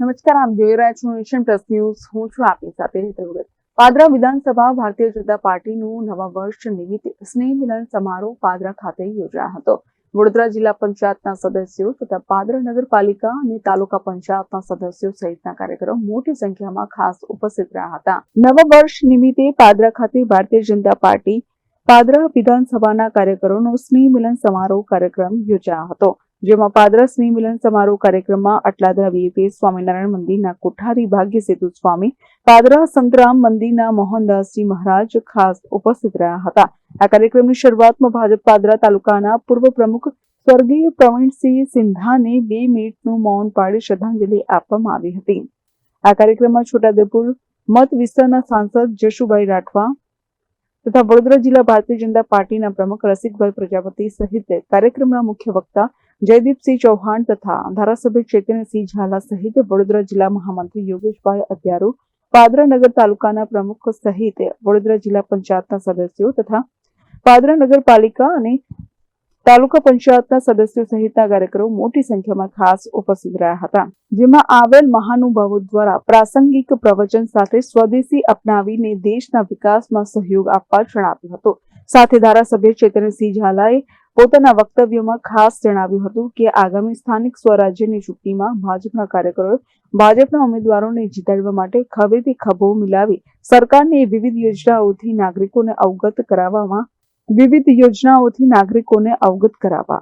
નમસ્કાર, આપ જોઈ રહ્યા છો નેશન પ્લસ ન્યૂઝ. હું છું આપની સાથે હેતલ પાદરા વિધાનસભા ભારતીય જનતા પાર્ટીનું નવા વર્ષ નિમિત્તે સ્નેહ મિલન સમારોહ પાદરા ખાતે યોજાયો હતો. વડોદરા જિલ્લા પંચાયતના સદસ્યો તથા પાદરા નગરપાલિકા અને તાલુકા પંચાયતના સદસ્યો સહિતના કાર્યકરો મોટી સંખ્યામાં ખાસ ઉપસ્થિત રહ્યા હતા. નવા વર્ષ નિમિત્તે પાદરા ખાતે ભારતીય જનતા પાર્ટી પાદરા વિધાનસભાના કાર્યકરોનો સ્નેહ મિલન સમારોહ કાર્યક્રમ યોજાયો હતો. જેમાં પાદરા સ્નેહ મિલન સમારોહ કાર્યક્રમમાં અટલાદરા વીએપી સ્વામિનારાયણ મંદિરના કોઠારી ભાગ્ય સેતુ સ્વામી, પાદરા સંતરામ મંદિરના મોહનદાસજી મહારાજ ખાસ ઉપસ્થિત રહ્યા હતા. આ કાર્યક્રમની શરૂઆતમાં ભાજપ પાદરા તાલુકાના પૂર્વ પ્રમુખ સ્વર્ગીય પ્રવીણસિંહ સિંધાને બે મિનિટનું મૌન પાડી શ્રદ્ધાંજલિ આપવામાં આવી હતી. આ કાર્યક્રમમાં છોટાઉદેપુર મત વિસ્તારના સાંસદ જશુભાઈ રાઠવા તથા વડોદરા જિલ્લા ભારતીય જનતા પાર્ટીના પ્રમુખ રસિકભાઈ પ્રજાપતિ સહિત કાર્યક્રમના મુખ્ય વક્તા જયદીપસિંહ ચૌહાણ તથા ધારાસભ્ય ચેતનસિંહ ઝાલા સહિત વડોદરા જિલ્લા મહામંત્રી યોગેશભાઈ અધ્યારુ પાદરાનગર તાલુકાના પ્રમુખ સહિત વડોદરા જિલ્લા પંચાયતના સદસ્યો તથા પાદરા નગરપાલિકા અને તાલુકા પંચાયતના સદસ્યો સહિતના કાર્યક્રમો મોટી સંખ્યામાં ખાસ ઉપસ્થિત રહ્યા હતા. જેમાં આવેલ મહાનુભાવો દ્વારા પ્રાસંગિક પ્રવચન સાથે સ્વદેશી અપનાવીને દેશના વિકાસમાં સહયોગ આપવા જણાવ્યું હતું. સાથે ધારાસભ્ય ચેતનસિંહ ઝાલાએ પોતાના વક્તવ્યમાં ખાસ જણાવ્યું હતું કે આગામી સ્થાનિક સ્વરાજ્યની ચૂંટણીમાં ભાજપના કાર્યકરોએ ભાજપના ઉમેદવારોને જીતાડવા માટે ખભેથી ખભો મિલાવી સરકારની વિવિધ યોજનાઓથી નાગરિકોને અવગત કરાવવામાં, વિવિધ યોજનાઓથી નાગરિકોને અવગત કરાવવા.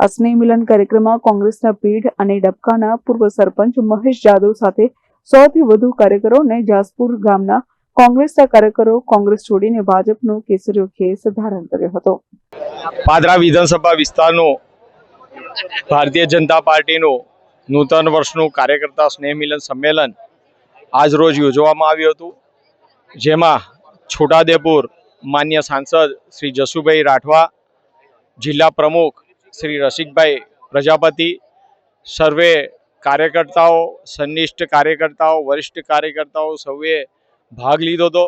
આ મિલન કાર્યક્રમમાં કોંગ્રેસના પીઢ અને ડબકાના પૂર્વ સરપંચ મહેશ જાદવ સાથે સૌથી વધુ કાર્યકરોને જાસપુર ગામના કોંગ્રેસના કાર્યકરો કોંગ્રેસ છોડીને ભાજપનો કેસરીયો ખેસ ધારણ કર્યો હતો. પાદરા વિધાનસભા વિસ્તારનો ભારતીય જનતા પાર્ટીનું નૂતન વર્ષનું કાર્યકર્તા સ્નેહ મિલન સંમેલન આજ રોજ યોજવામાં આવ્યું હતું. જેમાં છોટાદેપુર માન્ય સાંસદ શ્રી જસુભાઈ રાઠવા, જિલ્લા પ્રમુખ શ્રી રસિકભાઈ પ્રજાપતિ, સર્વે કાર્યકર્તાઓ સન્નિષ્ઠ કાર્યકર્તાઓ, વરિષ્ઠ કાર્યકર્તાઓ સૌએ ભાગ લીધો હતો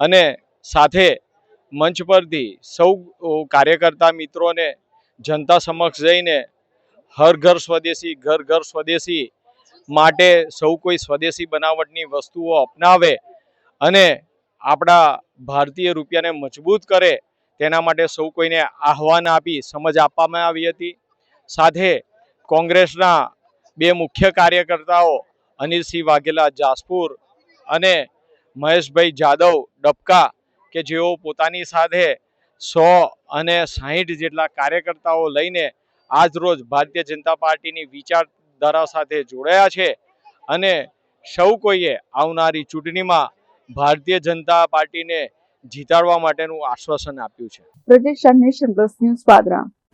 અને સાથે મંચ પરથી સૌ કાર્યકર્તા મિત્રોને જનતા સમક્ષ જઈને હર ઘર સ્વદેશી, ઘર ઘર સ્વદેશી માટે સૌ કોઈ સ્વદેશી બનાવટની વસ્તુઓ અપનાવે અને આપણા ભારતીય રૂપિયાને મજબૂત કરે તેના માટે સૌ કોઈને આહવાન આપી, સમજ આપવામાં આવી હતી. સાથે કોંગ્રેસના બે મુખ્ય કાર્યકર્તાઓ અનિલસિંહ વાઘેલા જાસપુર અને મહેશભાઈ જાદવ, ડબકા, કે જેઓ પોતાની સાથે સો અને સાહીઠ જેટલા કાર્યકર્તાઓ લઈને આજ રોજ ભારતીય જનતા પાર્ટીની વિચારધારા સાથે જોડાયા છે અને સૌ કોઈએ આવનારી ચૂંટણીમાં ભારતીય જનતા પાર્ટીને જીતાડવા માટેનું આશ્વાસન આપ્યું છે. પ્રજેશ ન્યૂઝ પાદરા